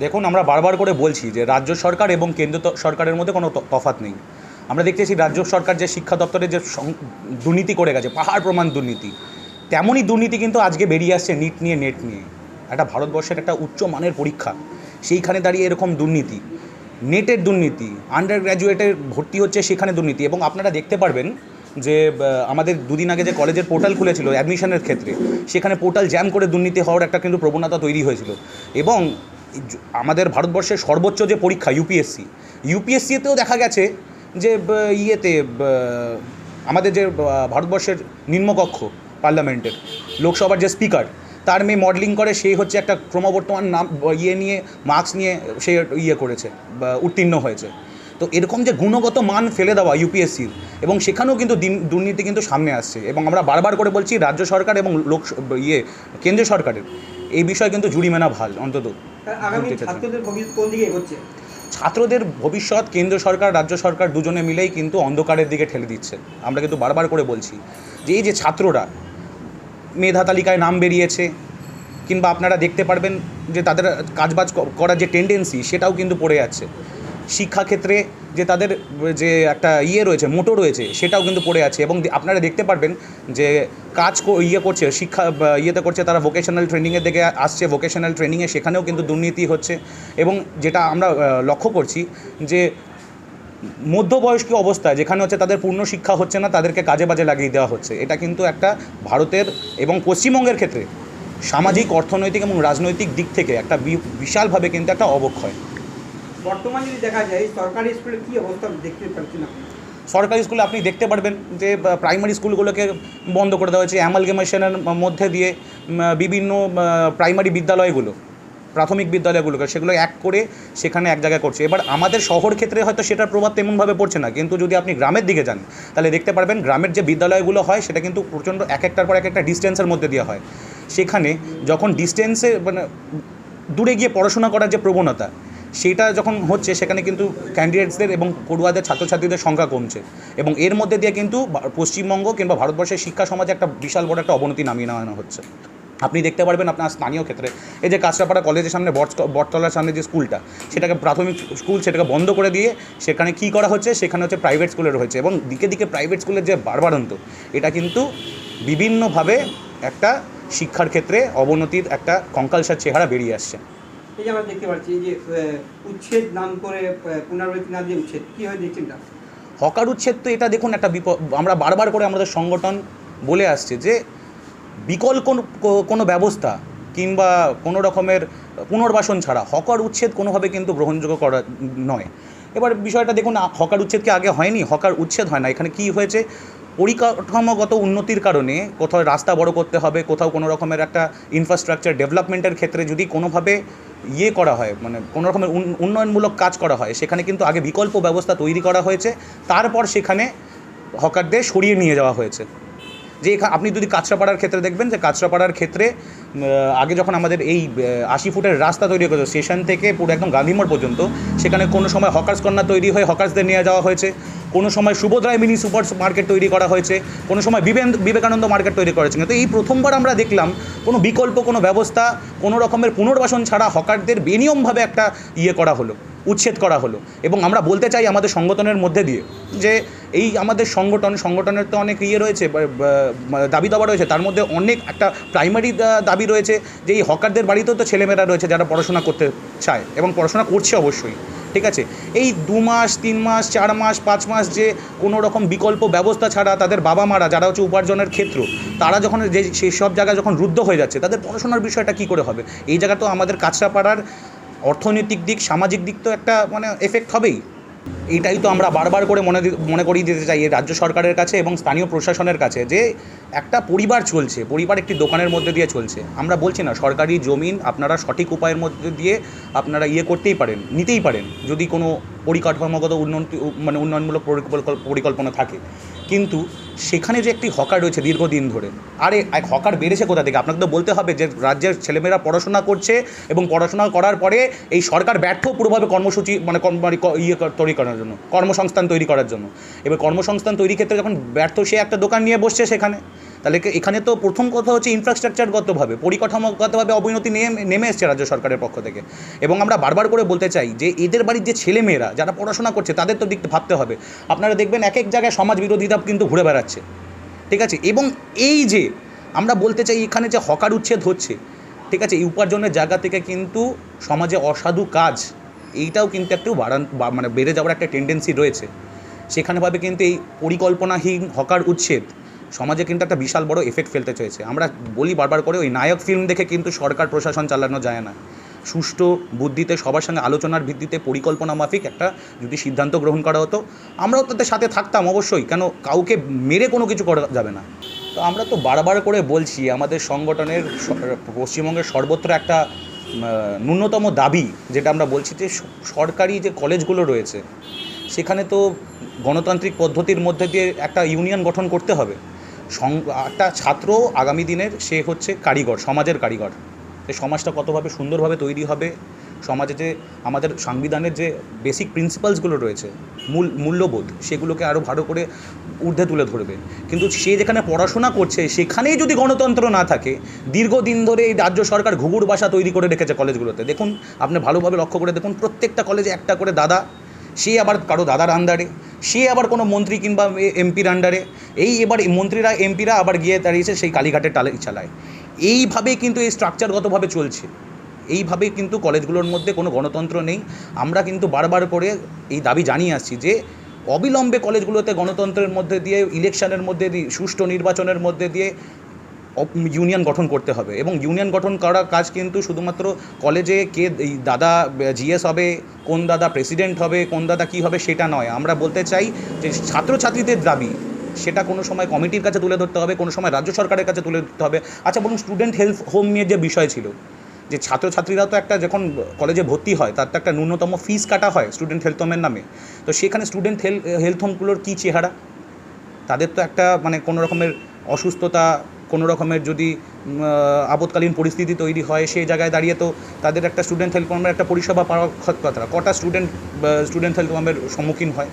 দেখুন, আমরা বারবার করে বলছি যে রাজ্য সরকার এবং কেন্দ্র সরকারের মধ্যে কোনো ত- তফাৎ নেই। আমরা দেখতেছি রাজ্য সরকার যে শিক্ষা দপ্তরে যে দুর্নীতি করে গেছে, পাহাড় প্রমাণ দুর্নীতি, তেমনই দুর্নীতি কিন্তু আজকে বেরিয়ে আসছে নিট নিয়ে নেট নিয়ে। একটা ভারতবর্ষের একটা উচ্চ মানের পরীক্ষা, সেইখানে দাঁড়িয়ে এরকম দুর্নীতি, নেটের দুর্নীতি আন্ডার গ্র্যাজুয়েটের ভর্তি হচ্ছে সেখানে দুর্নীতি। এবং আপনারা দেখতে পারবেন যে আমাদের দুদিন আগে যে কলেজের পোর্টাল খুলেছিল অ্যাডমিশনের ক্ষেত্রে, সেখানে পোর্টাল জ্যাম করে দুর্নীতি হওয়ার একটা কিন্তু প্রবণতা তৈরি হয়েছিল। এবং আমাদের ভারতবর্ষের সর্বোচ্চ যে পরীক্ষা ইউপিএসসি ইউপিএসসিতেও দেখা গেছে যে ইয়েতে আমাদের যে ভারতবর্ষের নিম্নকক্ষ পার্লামেন্টের, লোকসভার যে স্পিকার, তার মেয়ে মডেলিং করে, সে হচ্ছে একটা ক্রমবর্তমান নাম ইয়ে নিয়ে, মার্কস নিয়ে সে ইয়ে করেছে উত্তীর্ণ হয়েছে। তো এরকম যে গুণগত মান ফেলে দেওয়া ইউপিএসসির এবং সেখানেও কিন্তু দিন, দুর্নীতি কিন্তু সামনে আসছে, এবং আমরা বারবার করে বলছি, রাজ্য সরকার এবং লোক ইয়ে কেন্দ্রীয় সরকারের এই বিষয়ে কিন্তু জুড়ি মেনা ভালো অন্তত। ছাত্রদের ভবিষ্যৎ কেন্দ্র সরকার রাজ্য সরকার দুজনে মিলেই কিন্তু অন্ধকারের দিকে ঠেলে দিচ্ছে। আমরা কিন্তু বারবার করে বলছি যে এই যে ছাত্ররা মেধা তালিকায় নাম বেরিয়েছে কিংবা আপনারা দেখতে পারবেন যে তাদের কাজবাজ করার যে টেন্ডেন্সি সেটাও কিন্তু পড়ে যাচ্ছে। শিক্ষাক্ষেত্রে যে তাদের, যে একটা ইয়ে রয়েছে, মোটো রয়েছে, সেটাও কিন্তু পড়ে আছে। এবং আপনারা দেখতে পারবেন যে কাজ ইয়ে করছে, শিক্ষা ইয়েতে করছে, তারা ভোকেশনাল ট্রেনিংয়ের দিকে আসছে। ভোকেশনাল ট্রেনিংয়ে সেখানেও কিন্তু দুর্নীতি হচ্ছে। এবং যেটা আমরা লক্ষ্য করছি যে মধ্যবয়স্ক অবস্থায়, যেখানে হচ্ছে তাদের পূর্ণ শিক্ষা হচ্ছে না, তাদেরকে কাজে বাজে লাগিয়ে দেওয়া হচ্ছে। এটা কিন্তু একটা ভারতের এবং পশ্চিমবঙ্গের ক্ষেত্রে সামাজিক, অর্থনৈতিক এবং রাজনৈতিক দিক থেকে একটা বিশালভাবে কিন্তু একটা অবক্ষয়। বর্তমানে যদি দেখা যায়, সরকারি স্কুলে কি অবস্থা দেখতে পাচ্ছি না। সরকারি স্কুলে আপনি দেখতে পারবেন যে প্রাইমারি স্কুলগুলোকে বন্ধ করে দেওয়া হয়েছে অ্যামালগেমেশনের মধ্যে দিয়ে বিভিন্ন প্রাইমারি বিদ্যালয়গুলো, প্রাথমিক বিদ্যালয়গুলোকে সেগুলো এক করে সেখানে এক জায়গায় করছে। এবার আমাদের শহর ক্ষেত্রে হয়তো সেটার প্রভাব তেমনভাবে পড়ছে না, কিন্তু যদি আপনি গ্রামের দিকে যান, তাহলে দেখতে পারবেন গ্রামের যে বিদ্যালয়গুলো হয়, সেটা কিন্তু প্রচণ্ড এক একটার পর এক একটা ডিস্টেন্সের মধ্যে দেওয়া হয়। সেখানে যখন ডিস্টেন্সে মানে দূরে গিয়ে পড়াশোনা করার যে প্রবণতা সেটা যখন হচ্ছে, সেখানে কিন্তু ক্যান্ডিডেটসদের এবং পড়ুয়াদের ছাত্রছাত্রীদের সংখ্যা কমছে। এবং এর মধ্যে দিয়ে কিন্তু পশ্চিমবঙ্গ কিংবা ভারতবর্ষের শিক্ষা সমাজে একটা বিশাল বড় একটা অবনতি নামিয়ে নেওয়ানো হচ্ছে। আপনি দেখতে পারবেন আপনার স্থানীয় ক্ষেত্রে, এই যে কাঁচরাপাড়া কলেজের সামনে বটতলার সামনে যে স্কুলটা, সেটাকে প্রাথমিক স্কুল সেটাকে বন্ধ করে দিয়ে সেখানে কি করা হচ্ছে, সেখানে হচ্ছে প্রাইভেট স্কুলের হয়েছে এবং দিকে দিকে প্রাইভেট স্কুলের যে বারবারন্ত, এটা কিন্তু বিভিন্নভাবে একটা শিক্ষার ক্ষেত্রে অবনতির একটা কঙ্কালসার চেহারা বেরিয়ে আসছে। এই যে আমরা দেখতে পাচ্ছি এই যে উচ্ছেদ নাম করে পুনরাবৃত্তি না দিয়ে উচ্ছেদ। কীভাবে দেখছেন তা হকার উচ্ছেদ তো এটা দেখুন একটা বিপদ আমরা বারবার করে আমাদের সংগঠন বলে আসছে যে বিকল কোন কোনো ব্যবস্থা কিংবা কোনো রকমের পুনর্বাসন ছাড়া হকার উচ্ছেদ কোনোভাবে কিন্তু গ্রহণযোগ্য করা নয়। এবার বিষয়টা দেখুন হকার উচ্ছেদকে আগে হয়নি? হকার উচ্ছেদ হয় না। এখানে কি হয়েছে? পরিকাঠামোগত উন্নতির কারণে কোথাও রাস্তা বড় করতে হবে, কোথাও কোনো রকমের একটা ইনফ্রাস্ট্রাকচার ডেভেলপমেন্টের ক্ষেত্রে যদি কোনোভাবে ইয়ে করা হয় মানে কোনো রকমের উন- উন্নয়নমূলক কাজ করা হয়, সেখানে কিন্তু আগে বিকল্প ব্যবস্থা তৈরি করা হয়েছে, তারপর সেখানে হকারদের সরিয়ে নিয়ে যাওয়া হয়েছে। যে আপনি যদি কাঁচরাপাড়ার ক্ষেত্রে দেখবেন যে কাঁচরাপাড়ার ক্ষেত্রে আগে যখন আমাদের এই আশি ফুটের রাস্তা তৈরি করেছে স্টেশন থেকে পুরো একদম গান্ধীমোড় পর্যন্ত, সেখানে কোনো সময় হকার্স কর্নার তৈরি হয়ে হকার্সদের নিয়ে যাওয়া হয়েছে। কোনো সময় সুভদ্রায় মিনি সুপার মার্কেট তৈরি করা হয়েছে, কোনো সময় বিবে বিবেকানন্দ মার্কেট তৈরি করেছে। কিন্তু এই প্রথমবার আমরা দেখলাম কোনো বিকল্প, কোনো ব্যবস্থা, কোনো রকমের পুনর্বাসন ছাড়া হকারদের বেনিয়মভাবে একটা ইয়ে করা হলো। উচ্ছেদ করা হলো। এবং আমরা বলতে চাই আমাদের সংগঠনের মধ্যে দিয়ে যে এই আমাদের সংগঠন, সংগঠনের তো অনেক ইয়ে রয়েছে দাবি দাবা রয়েছে, তার মধ্যে অনেক একটা প্রাইমারি দাবি রয়েছে যে এই হকারদের বাড়িতেও তো ছেলেমেয়েরা রয়েছে যারা পড়াশোনা করতে চায় এবং পড়াশোনা করছে অবশ্যই, ঠিক আছে? এই দু মাস, তিন মাস, চার মাস, পাঁচ মাস যে কোনো রকম বিকল্প ব্যবস্থা ছাড়া তাদের বাবা মারা, যারা হচ্ছে উপার্জনের ক্ষেত্র, তারা যখন যে সেই সব জায়গায় যখন রুদ্ধ হয়ে যাচ্ছে, তাদের পড়াশোনার বিষয়টা কী করে হবে? এই জায়গা তো আমাদের কাছড়াপাড়ার অর্থনৈতিক দিক, সামাজিক দিক তো একটা মানে এফেক্ট হবেই। এইটাই তো আমরা বারবার করে মনে মনে করিয়ে দিতে চাই রাজ্য সরকারের কাছে এবং স্থানীয় প্রশাসনের কাছে যে একটা পরিবার চলছে, পরিবার একটি দোকানের মধ্যে দিয়ে চলছে। আমরা বলছি না, সরকারি জমিন আপনারা সঠিক উপায়ের মধ্যে দিয়ে আপনারা ইয়ে করতেই পারেন, নিতেই পারেন, যদি কোনো পরিকাঠামোগত উন্নতি মানে উন্নয়নমূলক পরিকল্পনা থাকে। কিন্তু সেখানে যে একটি হকার রয়েছে দীর্ঘদিন ধরে, আরে, এক হকার বেড়েছে কোথা থেকে? আপনাকে তো বলতে হবে যে রাজ্যের ছেলেমেয়েরা পড়াশোনা করছে এবং পড়াশোনা করার পরে এই সরকার ব্যর্থ পুরোভাবে কর্মসূচি মানে মানে ইয়ে তৈরি করার জন্য, কর্মসংস্থান তৈরি করার জন্য। এবার কর্মসংস্থান তৈরি ক্ষেত্রে যখন ব্যর্থ, সে একটা দোকান নিয়ে বসছে সেখানে। তাহলে এখানে তো প্রথম কথা হচ্ছে ইনফ্রাস্ট্রাকচারগতভাবে পরিকাঠামোগতভাবে অবনতি নেমে নেমে এসছে রাজ্য সরকারের পক্ষ থেকে। এবং আমরা বারবার করে বলতে চাই যে এদের বাড়ির যে ছেলেমেয়েরা, যারা পড়াশোনা করছে, তাদের তো দিক ভাবতে হবে। আপনারা দেখবেন এক এক জায়গায় সমাজ বিরোধীরা কিন্তু ঘুরে বেড়াচ্ছে। ঠিক আছে? এবং এই যে আমরা বলতে চাই এখানে যে হকার উচ্ছেদ হচ্ছে, ঠিক আছে? এই উপার্জনের জায়গা থেকে কিন্তু সমাজে অসাধু কাজ, এইটাও কিন্তু একটু বাড়ান মানে বেড়ে যাওয়ার একটা টেন্ডেন্সি রয়েছে। সেখানেভাবে কিন্তু এই পরিকল্পনাহীন হকার উচ্ছেদ সমাজে কিন্তু একটা বিশাল বড় এফেক্ট ফেলতে চলেছে আমরা বলি বারবার করে, ওই নায়ক ফিল্ম দেখে কিন্তু সরকার, প্রশাসন চালানো যায় না। সুষ্ঠু বুদ্ধিতে, সবার সঙ্গে আলোচনার ভিত্তিতে পরিকল্পনা মাফিক একটা যদি সিদ্ধান্ত গ্রহণ করা হতো, আমরাও তাদের সাথে থাকতাম অবশ্যই, কেন কাউকে মেরে কোনো কিছু করা যাবে না। তো আমরা তো বারবার করে বলছি, আমাদের সংগঠনের পশ্চিমবঙ্গের সর্বত্র একটা ন্যূনতম দাবি, যেটা আমরা বলছি যে সরকারি যে কলেজগুলো রয়েছে, সেখানে তো গণতান্ত্রিক পদ্ধতির মধ্যে দিয়ে একটা ইউনিয়ন গঠন করতে হবে। একটা ছাত্র আগামী দিনের সে হচ্ছে কারিগর, সমাজের কারিগর। এই সমাজটা কতভাবে সুন্দরভাবে তৈরি হবে, সমাজে যে আমাদের সংবিধানের যে বেসিক প্রিন্সিপালসগুলো রয়েছে, মূল, মূল্যবোধ, সেগুলোকে আরও ভালো করে ঊর্ধ্বে তুলে ধরবে। কিন্তু সে যেখানে পড়াশোনা করছে, সেখানেই যদি গণতন্ত্র না থাকে, দীর্ঘদিন ধরে এই রাজ্য সরকার ঘুঘুর বাসা তৈরি করে রেখেছে কলেজগুলোতে। দেখুন, আপনি ভালোভাবে লক্ষ্য করে দেখুন, প্রত্যেকটা কলেজে একটা করে দাদা, সে আবার কারও দাদার আন্ডারে সে আবার কোনো মন্ত্রী কিংবা এমপির আন্ডারে এই এবার মন্ত্রীরা, এমপিরা আবার গিয়ে দাঁড়িয়েছে, সেই কালীঘাটের টালে চালায় এইভাবে কিন্তু এই স্ট্রাকচারগতভাবে চলছে। এইভাবেই কিন্তু কলেজগুলোর মধ্যে কোনো গণতন্ত্র নেই। আমরা কিন্তু বারবার করে এই দাবি জানিয়ে আসছি যে, অবিলম্বে কলেজগুলোতে গণতন্ত্রের মধ্যে দিয়ে, ইলেকশনের মধ্যে দিয়ে, সুষ্ঠু নির্বাচনের মধ্যে দিয়ে ইউনিয়ন গঠন করতে হবে। এবং ইউনিয়ন গঠন করা কাজ কিন্তু শুধুমাত্র কলেজে কে দাদা জিএস হবে, কোন দাদা প্রেসিডেন্ট হবে, কোন দাদা কী হবে সেটা নয়। আমরা বলতে চাই যে ছাত্রছাত্রীদের দাবি, সেটা কোনো সময় কমিটির কাছে তুলে ধরতে হবে, কোনো সময় রাজ্য সরকারের কাছে তুলে ধরতে হবে। আচ্ছা বলুন স্টুডেন্ট হেলথ হোম নিয়ে যে বিষয় ছিল, যে ছাত্রছাত্রীরা তো একটা যখন কলেজে ভর্তি হয়, তার তো একটা ন্যূনতম ফিস কাটা হয় স্টুডেন্ট হেলথ হোমের নামে। তো সেখানে স্টুডেন্ট হেলথ হেলথ হোমগুলোর কী চেহারা? তাদের তো একটা মানে কোনো রকমের অসুস্থতা কোনো রকমের যদি আপৎকালীন পরিস্থিতি তৈরি হয়, সেই জায়গায় দাঁড়িয়ে তো তাদের একটা স্টুডেন্ট হোমের একটা পরিষেবা পাওয়ার কথা কটা স্টুডেন্ট স্টুডেন্ট হোমের সম্মুখীন হয়?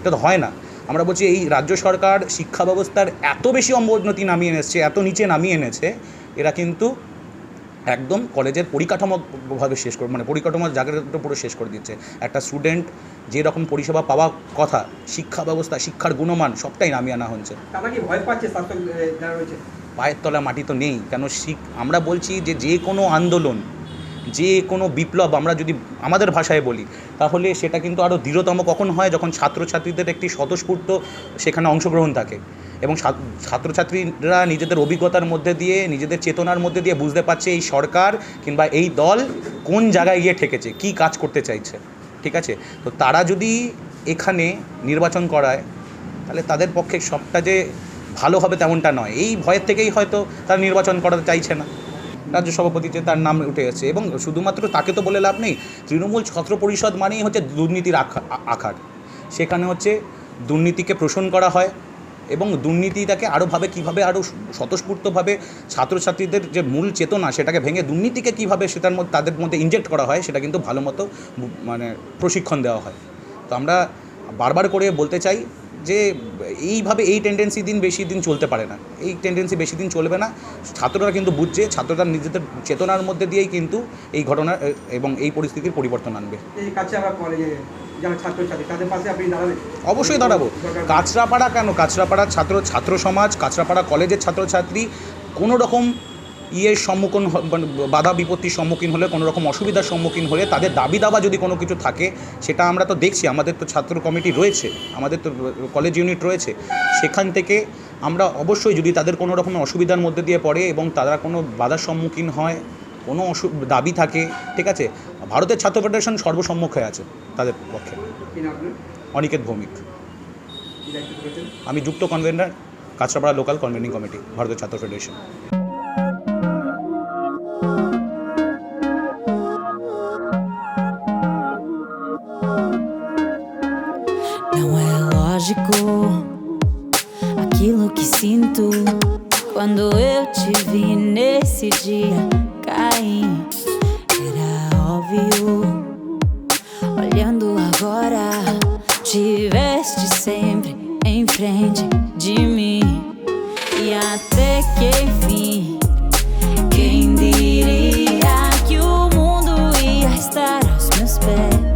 এটা তো হয় না। আমরা বলছি এই রাজ্য সরকার শিক্ষা ব্যবস্থার এত বেশি অবনতি নামিয়ে এনেছে, এত নিচে নামিয়ে এনেছে, এরা কিন্তু একদম কলেজের পরিকাঠামোভাবে শেষ করে মানে পরিকাঠামোর জায়গাটা পুরো শেষ করে দিচ্ছে। একটা স্টুডেন্ট যেরকম পরিষেবা পাওয়া কথা, শিক্ষা ব্যবস্থা, শিক্ষার গুণমান সবটাই নামিয়ে আনা হচ্ছে। তারা কি ভয় পাচ্ছে পায়ের তলা মাটি তো নেই। কেন শিখ আমরা বলছি যে যে কোনো আন্দোলন, যে কোনো বিপ্লব আমরা যদি আমাদের ভাষায় বলি, তাহলে সেটা কিন্তু আরও দৃঢ়তম কখন হয় যখন ছাত্রছাত্রীদের একটি স্বতঃস্ফূর্ত সেখানে অংশগ্রহণ থাকে। এবং ছাত্রছাত্রীরা নিজেদের অভিজ্ঞতার মধ্যে দিয়ে, নিজেদের চেতনার মধ্যে দিয়ে বুঝতে পারছে এই সরকার কিংবা এই দল কোন জায়গায় গিয়ে ঠেকেছে, কী কাজ করতে চাইছে। ঠিক আছে? তো তারা যদি এখানে নির্বাচন করায়, তাহলে তাদের পক্ষে সবটা যে ভালো হবে তেমনটা নয়। এই ভয়ের থেকেই হয়তো তারা নির্বাচন করাতে চাইছে না। রাজ্য সভাপতিতে তার নাম উঠে গেছে এবং শুধুমাত্র তাকে তো বলে লাভ নেই, তৃণমূল ছাত্র পরিষদ মানেই হচ্ছে দুর্নীতির আখার সেখানে হচ্ছে দুর্নীতিকে প্রশন করা হয় এবং দুর্নীতিটাকে আরোভাবে কীভাবে আরও স্বতঃস্ফূর্তভাবে ছাত্রছাত্রীদের যে মূল চেতনা সেটাকে ভেঙে দুর্নীতিকে কীভাবে সেটার মধ্যে, তাদের মধ্যে ইনজেক্ট করা হয় সেটা কিন্তু ভালো মতো মানে প্রশিক্ষণ দেওয়া হয়। তো আমরা বারবার করে বলতে চাই যে এইভাবে এই টেন্ডেন্সি দিন বেশি দিন চলতে পারে না। এই টেন্ডেন্সি বেশি দিন চলবে না। ছাত্ররা কিন্তু বুঝছে ছাত্ররা নিজেদের চেতনার মধ্যে দিয়েই কিন্তু এই ঘটনা এবং এই পরিস্থিতির পরিবর্তন আনবে। অবশ্যই দাঁড়াবো। কাঁচরাপাড়া কেন? কাঁচরাপাড়ার ছাত্র ছাত্র সমাজ কাঁচরাপাড়া কলেজের ছাত্রছাত্রী কোনো রকম ইয়ের সম্মুখীন মানে বাধা বিপত্তির সম্মুখীন হলে কোনো রকম অসুবিধার সম্মুখীন হলে তাদের দাবি দাবা যদি কোনো কিছু থাকে সেটা আমরা তো দেখছি আমাদের তো ছাত্র কমিটি রয়েছে আমাদের তো কলেজ ইউনিট রয়েছে সেখান থেকে আমরা অবশ্যই যদি তাদের কোনো রকম অসুবিধার মধ্যে দিয়ে পড়ে এবং তারা কোনো বাধার সম্মুখীন হয় কোনো অসু দাবি থাকে ঠিক আছে? ভারতের ছাত্র ফেডারেশন সর্বসম্মুখে আছে তাদের পক্ষে? অনিকেত ভৌমিক। আমি যুক্ত convener Kanchrapara local convening committee ভারতের ছাত্র federation te vi nesse dia cair. Era óbvio. Olhando agora, tiveste sempre em frente de mim e até que enfim. Quem diria que o mundo ia estar aos meus pés?